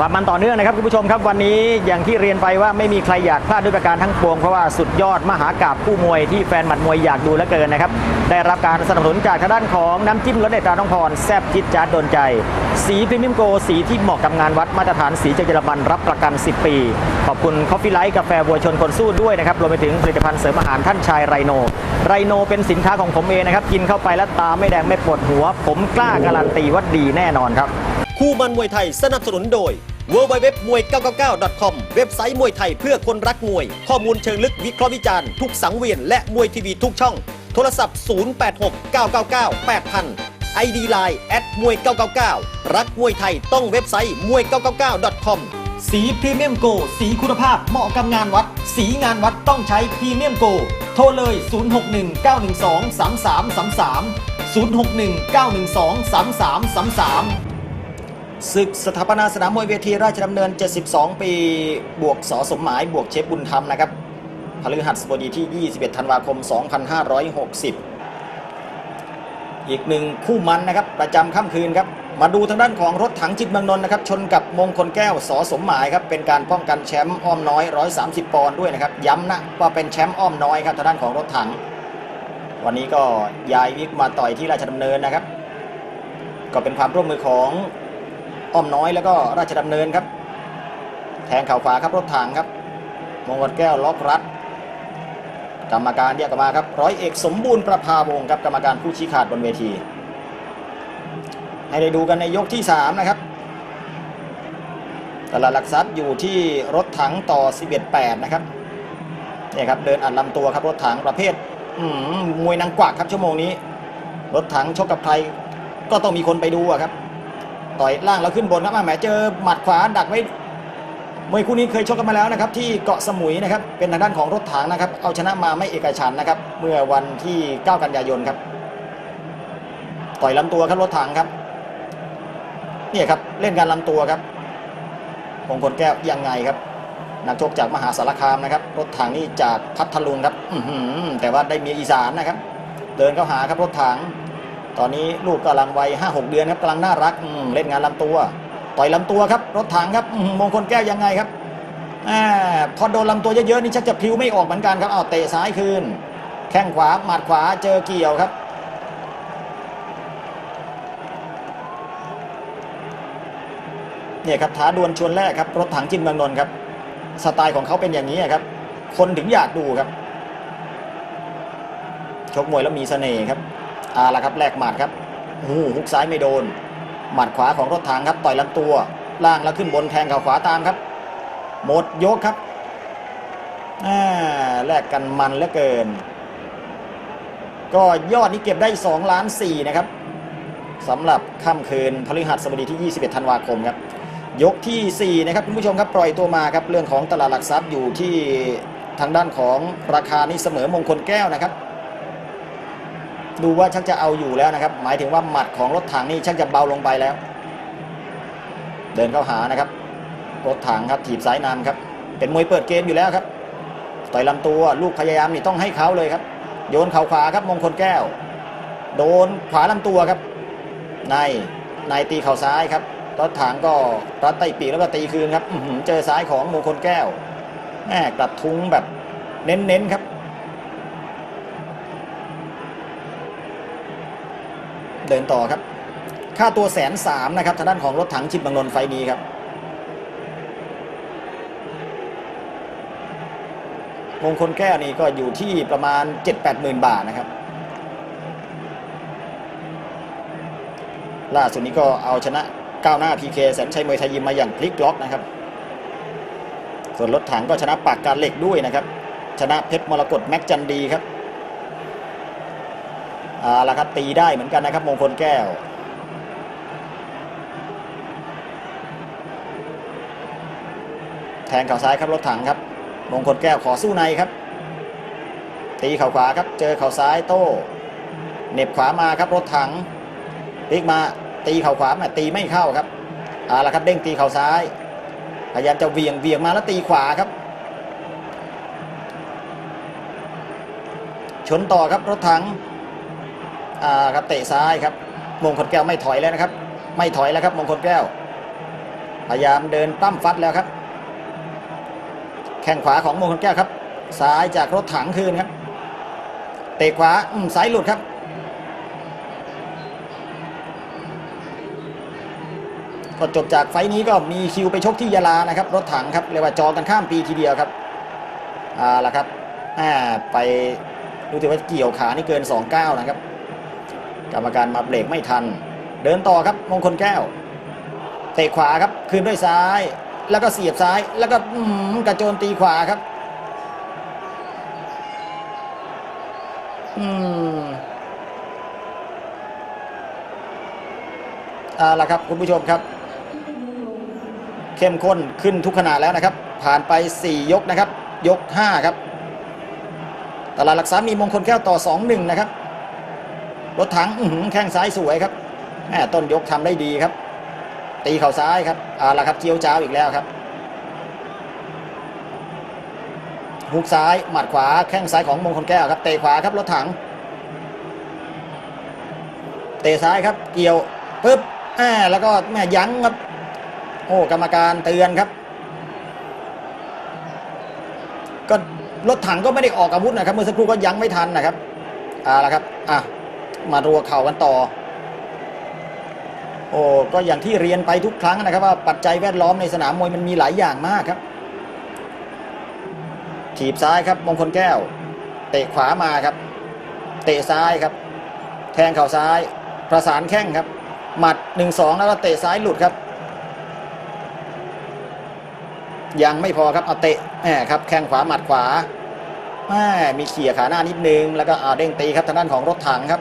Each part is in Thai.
กลับมันต่อเนื่องนะครับคุณผู้ชมครับวันนี้อย่างที่เรียนไปว่าไม่มีใครอยากพลาดด้วยประการทั้งปวงเพราะว่าสุดยอดมหากาบคู่มวยที่แฟนหมัดมวยอยากดูเหลือเกินนะครับได้รับการสนับสนุนจากทางด้านของน้ำจิ้มรสเด็ดตาน้องพรแซ่บจิตจ้าดโดนใจ สีพรีเมียมโกสีที่เหมาะกับงานวัดมาตรฐานสีจากเยอรมันรับประกัน 10 ปี ขอบคุณคอฟฟี่ไลท์กาแฟบัวชนคนสู้ด้วยนะครับรวมไปถึงผลิตภัณฑ์เสริมอาหารท่านชายไรโน ไรโนเป็นสินค้าของผมเองนะครับกินเข้าไปแล้วตาไม่แดงไม่ปวดหัว ผมกล้าการันตีว่าดีแน่นอนครับ คู่มันมวยไทยสนับสนุนโดย w w w m w y 9 9 9 com เว็บไซต์มวยไทยเพื่อคนรักมวย ข้อมูลเชิงลึกวิเคราะห์วิจารณ์ทุกสังเวียน และมวยทีวีทุกช่อง โทรศัพท์ 086 999 8000 ID Line แอดมวย 999 รักมวยไทยต้องเว็บไซต์มวย 999 com สีพรีเมียมโก สีคุณภาพเหมาะกับงานวัด สีงานวัดต้องใช้พรีเมียมโก โทรเลย 0619123333 0619123333 ศึกสถาปนาสนามมวยเวทีราชดำเนิน 72 ปี บวกสอสมหมาย บวกเชฟบุญธรรมนะครับพฤหัสบดีที่ 21 ธันวาคม 2560 อีกหนึ่งคู่มันนะครับ ประจำค่ำคืนครับ มาดูทางด้านของรถถังจิตเมืองนนท์นะครับ ชนกับมงคลแก้วสอสมหมายครับ เป็นการป้องกันแชมป์อ้อมน้อย 130 ปอนด์ด้วยนะครับ ย้ำนะว่าเป็นแชมป์อ้อมน้อยครับทางด้านของรถถัง วันนี้ก็ย้ายวิกมาต่อยที่ราชดำเนินนะครับ ก็เป็นความร่วมมือของ อ้อมน้อยแล้วก็ราชดำเนินครับ แทงเข่าขวาครับรถถังครับมงคลแก้วล็อกรัดกรรมการเรียกมาครับร้อยเอกสมบูรณ์ประภาวงครับกรรมการผู้ชี้ขาดบนเวที ให้ได้ดูกันในยกที่ 3 นะครับตลาดหลักทรัพย์อยู่ที่รถถังต่อ 11-8 นะครับเนี่ยครับเดินอัดลำตัวครับรถถังประเภทมมวยนางกวักครับชั่วโมงนี้ รถถังชกกับใครก็ต้องมีคนไปดูอะครับ ต่อยล่างแล้วขึ้นบนครับแหมเจอหมัดขวาดักไว้มวยคู่นี้เคยชกกันมาแล้วนะครับที่เกาะสมุยนะครับเป็นทางด้านของรถถังนะครับ เอาชนะมาไม่เอกฉันนะครับ เมื่อวันที่ 9 กันยายนครับ ต่อยลำตัวครับรถถังครับเนี่ยครับเล่นการลำตัวครับมงคลแก้วยังไงครับนักชกจากมหาสารคามนะครับ รถถังนี่จากพัทลุงครับอืแต่ว่าได้เมียอีสานนะครับ เดินเข้าหาครับรถถัง ตอนนี้ลูกกำลังวัย5 6เดือนครับกำลังน่ารักอืมเล่นงานลำตัว ต่อยลำตัวครับ รถถังครับอืมมงคลแก้วยังไงครับอาพอโดนลำตัวเยอะๆนี่ชักจะพลิ้วไม่ออกเหมือนกันครับเอาเตะซ้ายคืน แข้งขวาหมัดขวาเจอเกี่ยวครับเนี่ยครับท้าดวลชวนแรกครับรถถังจิมเมืองนนท์ครับ สไตล์ของเขาเป็นอย่างนี้ครับ คนถึงอยากดูครับชกมวยแล้วมีเสน่ห์ครับเอาละครับแลกหมัดครับหูฮุกซ้ายไม่โดน หมัดขวาของรถถังครับต่อยลำตัวล่างแล้วขึ้นบนแทงเข่าขวาตามครับ หมดยกครับอ่าแลกกันมันเหลือเกิน ก็ยอดนี้เก็บได้2ล้าน4นะครับสำหรับค่ำคืนพฤหัสบดีที่ 21 ธันวาคมครับ ยกทีสี่4 นะครับคุณผู้ชมครับปล่อยตัวมาครับ เรื่องของตลาดหลักทรัพย์อยู่ที่ทางด้านของราคานี่เสมอมงคลแก้วนะครับ ดูว่าชักจะเอาอยู่แล้วนะครับ หมายถึงว่าหมัดของรถถังนี่ชักจะเบาลงไปแล้ว เดินเข้าหานะครับ รถถังครับถีบสายนำครับ เป็นมวยเปิดเกมอยู่แล้วครับต่อยลำตัวลูกพยายามนี่ต้องให้เขาเลยครับ โยนเข่าขวาครับมงคลแก้ว โดนขวาลำตัวครับ ในในตีเข่าซ้ายครับรถถังก็รัดไต่ปีกแล้วก็ตีคืนครับเจอซ้ายของมงคลแก้วแม่กระทุ้งแบบเน้นๆครับ เดินต่อครับ ค่าตัวแสนสามนะครับทางด้านของรถถังชิมบางนนไฟนี้ครับมงคลแก้วนี่ก็อยู่ที่ประมาณ 7-8หมื่นบาทนะครับ ล่าสุดนี้ก็เอาชนะก้าวหน้าพีเคแสนชัยมวยไทยยิมมาอย่างพลิกล็อกนะครับ ส่วนรถถังก็ชนะปากการเหล็กด้วยนะครับ ชนะเพชรมรกตแม็กจันดีครับ เอาละครับตีได้เหมือนกันนะครับมงคลแก้ว แทงเข่าซ้ายครับรถถังครับ มงคลแก้วขอสู้ในครับ ตีเข่าขวาครับ เจอเข่าซ้ายโต้เหน็บขวามาครับรถถังพลิกมาตีเข่าขวาแม่ตีไม่เข้าครับเอาละครับเด้งตีเข่าซ้าย พยายามจะเวียงเวียงมาแล้วตีขวาครับ ชนต่อครับรถถัง ครับเตะซ้ายครับมงคลแก้วไม่ถอยแล้วนะครับ ไม่ถอยแล้วครับมงคลแก้ว พยายามเดินปั้มฟัดแล้วครับ แข้งขวาของมงคลแก้วครับซ้ายจากรถถังคืนครับ เตะขวาอืมสายหลุดครับ ก็จบจากไฟนี้ก็มีคิวไปชกที่ยาลานะครับ รถถังครับเรียกว่าจองกันข้ามปีทีเดียวครับอ่าละครับอ่าไปรู้สึกว่าเกี่ยวขานี่เกิน 2-9 นะครับ กรรมการมาเบรกไม่ทัน เดินต่อครับมงคลแก้ว เตะขวาครับคืนด้วยซ้าย แล้วก็เสียบซ้าย แล้วก็กระโจนตีขวาครับอืมเอาละครับคุณผู้ชมครับ เข้มข้นขึ้นทุกขณะแล้วนะครับ ผ่านไป 4 ยกนะครับ ยก 5 ครับตลาดหลักทรัพย์มีมงคลแก้วต่อ 2-1 นะครับ รถถังแข้งซ้ายสวยครับแหม่ต้นยกทำได้ดีครับ ตีเข่าซ้ายครับเอาละครับเจียวจ้าวอีกแล้วครับหุกซ้ายหมัดขวาแข้งซ้ายของมงคลแก้วครับเตะขวาครับรถถัง เตะซ้ายครับ เกี่ยวปึ๊บแหมแล้วก็แม่ยั้งครับ โอ้กรรมการเตือนครับ ก็รถถังก็ไม่ได้ออกอาวุธนะครับ เมื่อสักครู่ก็ยั้งไม่ทันนะครับเอาละครับอะ มารัวเข่ากันต่อ โอ้ก็อย่างที่เรียนไปทุกครั้งนะครับ ว่าปัจจัยแวดล้อมในสนามมวยมันมีหลายอย่างมากครับ ถีบซ้ายครับมงคลแก้ว เตะขวามาครับ เตะซ้ายครับ แทงเข่าซ้าย ประสานแข้งครับ หมัด1นสองแล้วก็เตะซ้ายหลุดครับ ยังไม่พอครับเอาเตะแหมครับแข้งขวาหมัดขวาแหมมีเขี่ยขาหน้านิดนึง แล้วก็เอาเด้งตีครับทางด้านของรถถังครับ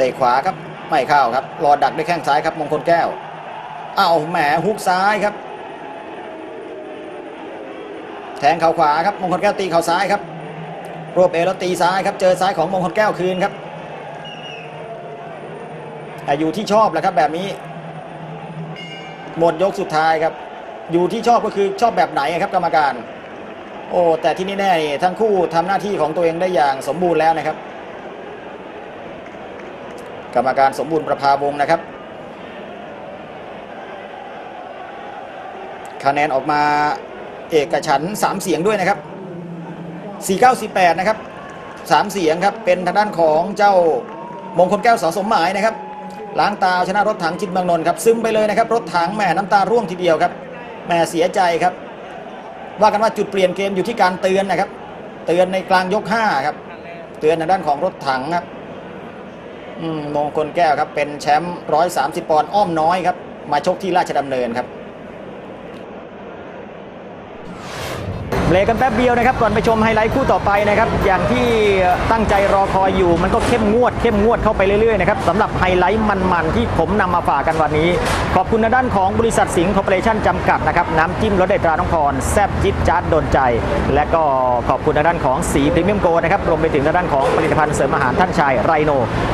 เตะขวาครับไม่เข้าครับรอดักด้วยแข้งซ้ายครับมงคลแก้วเอาแหมฮุกซ้ายครับ แทงเข่าขวาครับมงคลแก้วตีเข่าซ้ายครับรวบเอแล้วตีซ้ายครับเจอซ้ายของมงคลแก้วคืนครับอ่อยู่ที่ชอบแหละครับแบบนี้ หมดยกสุดท้ายครับ อยู่ที่ชอบก็คือชอบแบบไหนครับกรรมการ โอ้แต่ที่นี่แน่ทั้งคู่ทำหน้าที่ของตัวเองได้อย่างสมบูรณ์แล้วนะครับ กรรมการสมบูรณ์ประภาวงนะครับ คะแนนออกมาเอกฉันสามเสียงด้วยนะครับ4948นะครับสามเสียงครับเป็นทางด้านของเจ้ามงคลแก้วสอสมหมายนะครับล้างตาชนะรถถังจิตเมืองนนท์ครับซึมไปเลยนะครับ รถถังแหม่น้ำตาร่วงทีเดียวครับแหม่เสียใจครับ ว่ากันว่าจุดเปลี่ยนเกมอยู่ที่การเตือนนะครับ เตือนในกลางยก5ครับเตือนทางด้านของรถถังครับ มงคลแก้วครับเป็นแชมป์130ปอนด์อ้อมน้อยครับ มาชกที่ราชดำเนินครับ เบรกกันแป๊บเดียวนะครับ ก่อนไปชมไฮไลท์คู่ต่อไปนะครับ อย่างที่ตั้งใจรอคอยอยู่มันก็เข้มงวด เข้มงวดเข้าไปเรื่อยๆนะครับสำหรับไฮไลท์มันๆที่ผมนำมาฝากกันวันนี้ ขอบคุณทางด้านของบริษัทสิงห์คอร์ปอเรชั่นจำกัดนะครับน้ำจิ้มรสเด็ดตราน้องพรแซ่บจิ๊ดจ๊าดโดนใจ และก็ขอบคุณทางด้านของสีพรีเมียมโกนะครับรวมไปถึงทางด้านของผลิตภัณฑ์เสริมอาหารท่านชายไรโน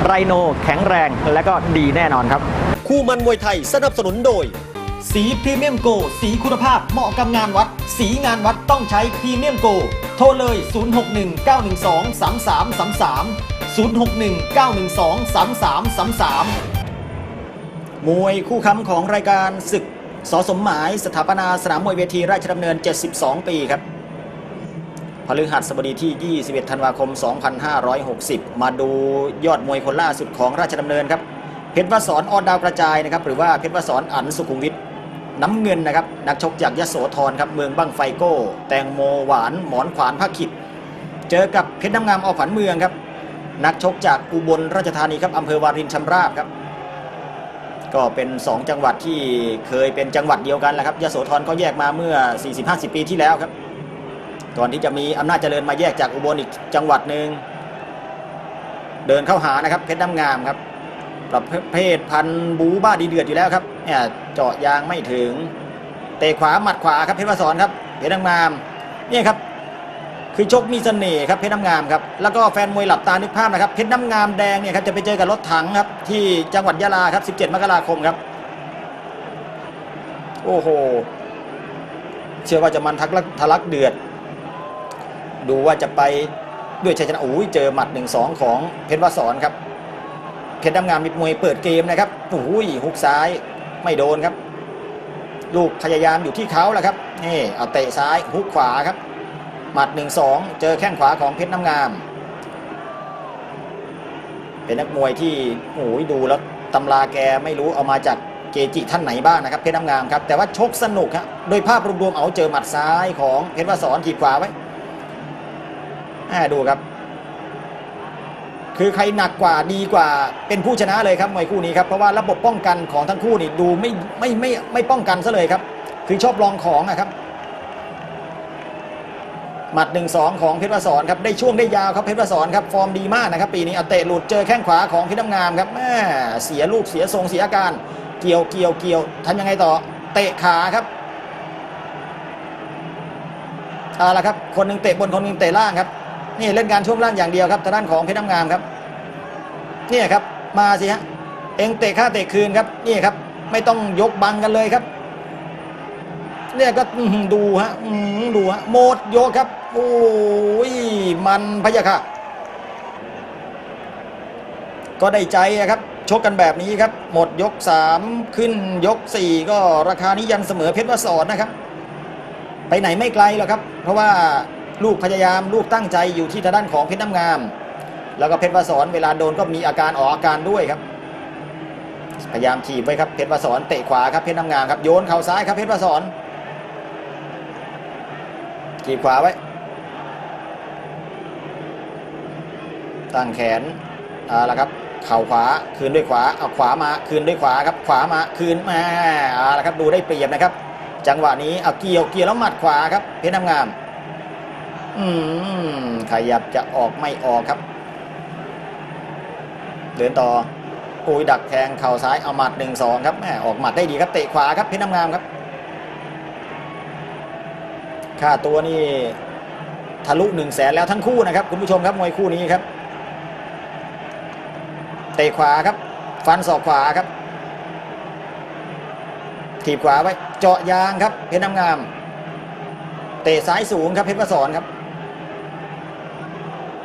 ไรโนแข็งแรงและก็ดีแน่นอนครับคู่มันมวยไทยสนับสนุนโดย สีพรีเมียมโก สีคุณภาพเหมาะกับงานวัด สีงานวัดต้องใช้พรีเมียมโก โทรเลย 0619123333 0619123333 มวยคู่ค้ำของรายการศึกสอสมหมายสถาปนาสนามมวยเวทีราชดำเนิน 72 ปีครับพฤหัสบดีที่ 21 ธันวาคม 2560 มาดูยอดมวยคนล่าสุดของราชดำเนินครับ เพชรวสอนออดดาวกระจายนะครับ หรือว่าเพชรวสอนอันสุขุมวิท น้ำเงินนะครับนักชกจากยโสธรครับเมืองบังไฟโก้ แตงโมหวานหมอนขวานภาคขิดเจอกับเพชรน้ำงามอขวัญเมืองครับนักชกจากอุบลราชธานีครับอำเภอวารินชำราบครับ ก็เป็น 2 จังหวัดที่เคยเป็นจังหวัดเดียวกันแหละครับยโสธรก็แยกมาเมื่อ 40-50 ปีที่แล้วครับก่อนที่จะมีอำนาจเจริญมาแยกจากอุบลอีกจังหวัดหนึ่งเดินเข้าหานะครับเพชรน้ำงามครับ ประเภทพันบูบ้าดีเดือดอยู่แล้วครับเนี่ยเจาะยางไม่ถึง เตะขวาหมัดขวาครับเพชรวสอนครับเพชรน้ำงามเนี่ยครับ คือชกมีเสน่ห์ครับเพชรน้ำงามครับแล้วก็แฟนมวยหลับตานึกภาพนะครับเพชรน้ำงามแดงเนี่ยครับจะไปเจอกับรถถังครับที่จังหวัดยะลาครับ 17 มกราคมครับ โอ้โหเชื่อว่าจะมันทักลักทะลักเดือด ดูว่าจะไปด้วยชัยชนะโอ้ยเจอหมัด1-2ของเพชรวสอนครับ เพชรน้ำงามมีมวยเปิดเกมนะครับโอ้ยฮุกซ้ายไม่โดนครับ ลูกพยายามอยู่ที่เขาแหละครับนี่เอาเตะซ้ายฮุกขวาครับหมัด1-2เจอแข้งขวาของเพชรน้ำงาม เป็นนักมวยที่โอ้ยดูแล้วตำราแกไม่รู้เอามาจากเกจิท่านไหนบ้างนะครับเพชรน้ำงามครับแต่ว่าชกสนุกครับโดยภาพรวมๆเอาเจอหมัดซ้ายของเพชรวสอนถีบขวาไว้ดูครับ คือใครหนักกว่าดีกว่าเป็นผู้ชนะเลยครับมวยคู่นี้ครับเพราะว่าระบบป้องกันของทั้งคู่นี่ดูไม่ไม่ไม่ไม่ป้องกันซะเลยครับ คือชอบลองของนะครับหมัดหนึ่งสองของเพชรวสอนครับได้ช่วงได้ยาวครับเพชรวสอนครับฟอร์มดีมากนะครับปีนี้เอาเตะหลุดเจอแข้งขวาของเพชรน้ำงามครับแม่เสียลูกเสียทรงเสียอาการ เกี่ยวเกี่ยวเกี่ยวทำยังไงต่อเตะขาครับเอาละครับคนหนึ่งเตะบนคนหนึ่งเตะล่างครับ นี่เล่นการช่วงล่างอย่างเดียวครับทางด้านของเพชรน้ำงามครับนี่ครับมาสิฮะเองเตะข้าเตะคืนครับนี่ครับ ไม่ต้องยกบังกันเลยครับ เนี่ยก็ดูฮะดูฮะโหมดโยกครับ โอ้ยมันพะยะค่ะก็ได้ใจอะครับชกกันแบบนี้ครับ หมดยก 3 ขึ้นยก 4 ก็ราคานี้ยันเสมอเพชรวสอนนะครับ ไปไหนไม่ไกลหรอกครับ เพราะว่า ลูกพยายามลูกตั้งใจอยู่ที่ทางด้านของเพชรน้ำงาม แล้วก็เพชรวสอนเวลาโดนก็มีอาการออกอาการด้วยครับ พยายามถีบไว้ครับเพชรวสอนเตะขวาครับเพชรน้ำงามครับโยนเข่าซ้ายครับเพชรวสอนขีบขวาไว้ตั้งแขนเอาละครับเข่าขวาคืนด้วยขวาเอาขวามาคืนด้วยขวาครับขวามาคืนมาเอาละครับดูได้เปรียบนะครับ จังหวะนี้เอาเกี่ยวเกี่ยวแล้วหมัดขวาครับเพชรน้ำงาม อืมขยับจะออกไม่ออกครับ เดินต่อโอ้ยดักแทงเข่าซ้ายเอาหมัดหนึ่งสองครับแมออกหมัดได้ดีครับเตะขวาครับเพชรน้ำงามครับค่าตัวนี่ทะลุหนึ่งแสนแล้วทั้งคู่นะครับ คุณผู้ชมครับมวยคู่นี้ครับ เตะขวาครับ ฟันศอกขวาครับถีบขวาไว้ เจาะยางครับเพชรน้ำงาม เตะซ้ายสูงครับเพชรวสอนครับ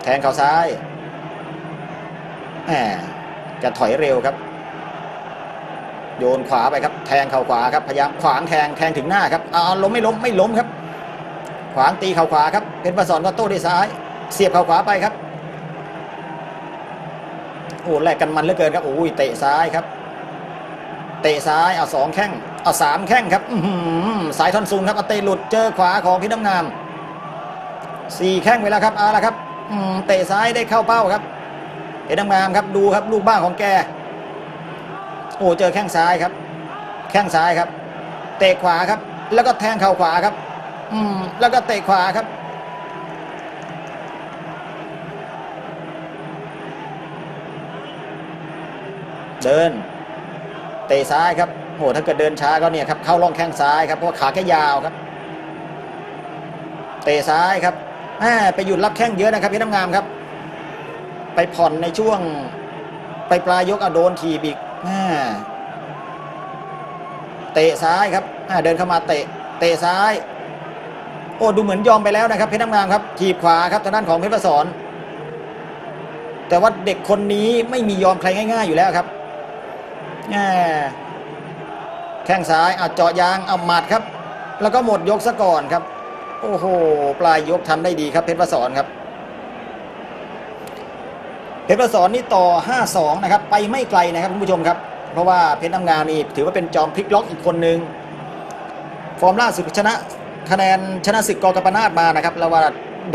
แทงเข่าซ้ายแหมจะถอยเร็วครับ โยนขวาไปครับ แทงเข่าขวาครับ พยายามขวางแทงแทงถึงหน้าครับเอาล้มไม่ล้มไม่ล้มครับ ขวางตีเข่าขวาครับ เป็นประสอนก็โต้ด้วยซ้าย เสียบเข่าขวาไปครับโอ้แลกกันมันเหลือเกินครับโอ้ยเตะซ้ายครับ เตะซ้ายเอาสองแข้งเอาสามแข้งครับอืสายท่อนซุงครับเอาเตะหลุดเจอขวาของพี่น้ำงามสี่แข้งไปแล้วครับเอาละครับ เตะซ้ายได้เข้าเป้าครับพี่น้ำงามครับดูครับลูกบ้าของแก โอ้เจอแข้งซ้ายครับ แข้งซ้ายครับ เตะขวาครับ แล้วก็แทงเข่าขวาครับ อืมแล้วก็เตะขวาครับเดิน เตะซ้ายครับโหถ้าเกิดเดินช้าก็เนี่ยครับเข้าร่องแข้งซ้ายครับเพราะขาแค่ยาวครับ เตะซ้ายครับ ไปหยุดรับแข้งเยอะนะครับเพชรน้ำงามครับ ไปผ่อนในช่วง ไปปลายยกเอาโดนทีบอีกแหมเตะซ้ายครับเดินเข้ามาเตะ เตะซ้าย โอ้ดูเหมือนยอมไปแล้วนะครับเพชรน้ำงามครับถีบขวาครับทางด้านของเพชรประสอนแต่ว่าเด็กคนนี้ไม่มียอมใครง่าย ๆอยู่แล้วครับแหมแข้งซ้ายเอาเจาะยางเอาหมัดครับ แล้วก็หมดยกซะก่อนครับ โอ้โห ปลายยกทำได้ดีครับ เพชรประสอนครับ เพชรประสอนนี่ต่อ 5-2 นะครับ ไปไม่ไกลนะครับคุณผู้ชมครับ เพราะว่าเพชรน้ำงามนี่ถือว่าเป็นจอมพลิกล็อกอีกคนนึง ฟอร์มล่าสุดชนะคะแนนชนะศึกกอกรรปนาตมานะครับแล้วว่า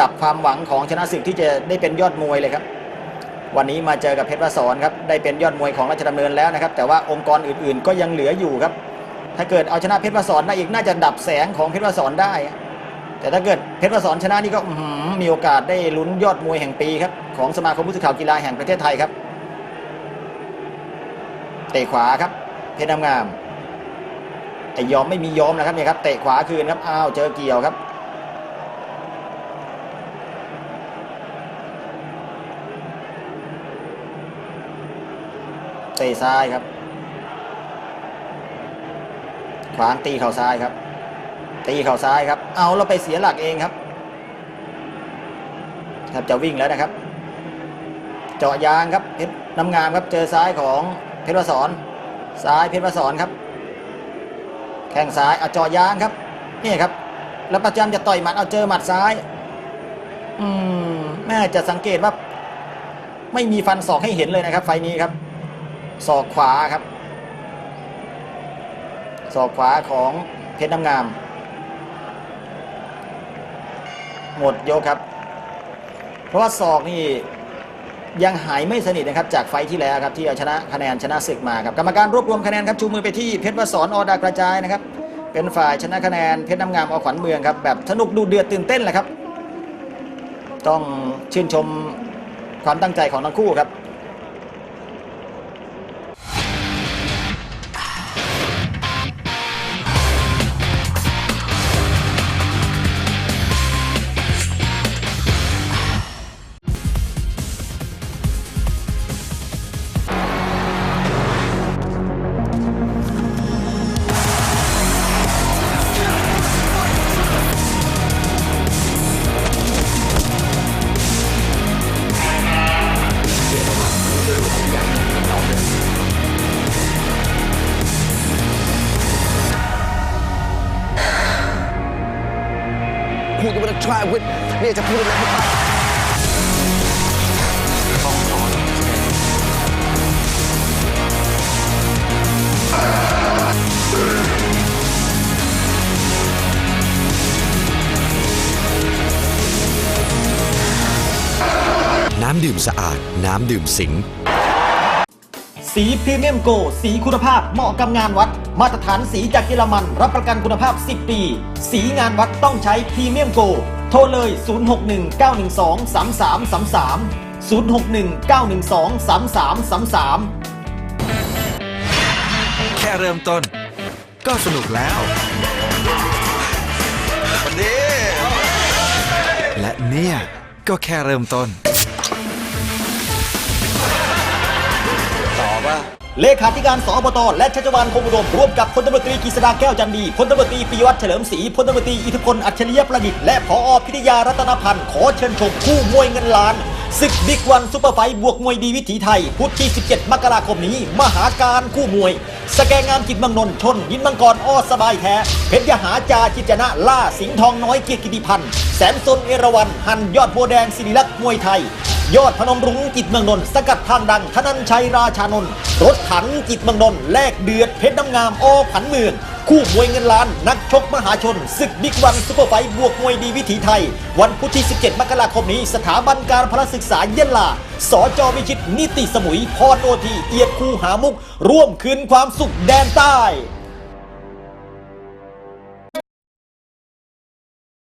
ดับความหวังของชนะศึกที่จะได้เป็นยอดมวยเลยครับ วันนี้มาเจอกับเพชรวสอนครับ ได้เป็นยอดมวยของราชดำเนินแล้วนะครับ แต่ว่าองค์กรอื่นๆ ก็ยังเหลืออยู่ครับ ถ้าเกิดเอาชนะเพชรวสอนได้อีกน่าจะดับแสงของเพชรวสอนได้ แต่ถ้าเกิดเพชรวสอนชนะนี่ก็มีโอกาสได้ลุ้นยอดมวยแห่งปีครับของสมาคมผู้สื่อข่าวกีฬาแห่งประเทศไทยครับเตะขวาครับ เพชรน้ำงามไอ้ยอมไม่มียอมนะครับเนี่ยครับเตะขวาคืนครับอ้าวเจอเกี่ยวครับ เตะซ้ายครับ ขวางตีเข่าซ้ายครับ ตีเข่าซ้ายครับ เอาเราไปเสียหลักเองครับครับจะวิ่งแล้วนะครับ เจาะยางครับเพชรน้ำงามครับเจอซ้ายของเพชรวสอนซ้ายเพชรวสอนครับ แข้งซ้ายเอาเจาะยางครับนี่ครับ แล้วประจำจะต่อยหมัดเอาเจอหมัดซ้าย อืมแม่จะสังเกตว่า ไม่มีฟันศอกให้เห็นเลยนะครับ ไฟนี้ครับศอกขวาครับศอกขวาของเพชรน้ำงาม หมดยกครับ เพราะว่าศอกนี่ยังหายไม่สนิทนะครับจากไฟที่แล้วครับที่เอาชนะคะแนนชนะศึกมาครับกรรมการรวบรวมคะแนนครับชูมือไปที่เพชรวสอนอดากระจายนะครับ เป็นฝ่ายชนะคะแนนเพชรน้ำงามอขวัญเมืองครับแบบสนุกดูเดือดตื่นเต้นแหละครับ ต้องชื่นชมความตั้งใจของทั้งคู่ครับ น้ำดื่มสะอาด น้ำดื่มสิง สีพรีเมียมโก สีคุณภาพเหมาะกับงานวัด มาตรฐานสีจากเยอรมัน รับประกันคุณภาพ 10 ปี สีงานวัดต้องใช้พรีเมียมโก โทรเลย 0619123333 0619123333 แค่เริ่มต้น ก็สนุกแล้วและเนี่ย ก็แค่เริ่มต้น เลขาธิการสอบตและชัชวานคงอุดมร่วมกับพลตำรวจตรีกฤษดาแก้วจันดีพลตำรวจตรีปิยวัฒน์เฉลิมศรีพลตำรวจตรีอิทธิพลอัจฉริยประดิษฐ์และผอพิทยารัตนพันธ์ขอเชิญชมคู่มวยเงินล้านศึกบิ๊กวันซุปเปอร์ไฟท์บวกมวยดีวิถีไทย พุธที่ 17 มกราคมนี้ มหาการคู่มวย สแกงงามจิตมังนนชน ยินมังกรอ้อสบายแท้ เพชรยหาจาจิจนะล่าสิงห์ทองน้อยเกียรติกิติพันธ์แสนซนเอราวันหันยอดบัวแดงศิริลักษ์มวยไทย ยอดพนมรุ้งจิตเมืองนนท์สกัดทางดังธนันชัยราชานนท์รถถังจิตเมืองนนท์แลกเดือดเพชรน้ำงามอผันเมือง คู่มวยเงินล้านนักชกมหาชนศึกบิ๊กวันซุปเปอร์ไฟบวกมวยดีวิถีไทย วันพุธที่ 17 มกราคมนี้ สถาบันการพลศึกษาเยะลาสจอวิชิตนิติสมุยพรโอทีเอียดคูหามุก ร่วมคืนความสุขแดนใต้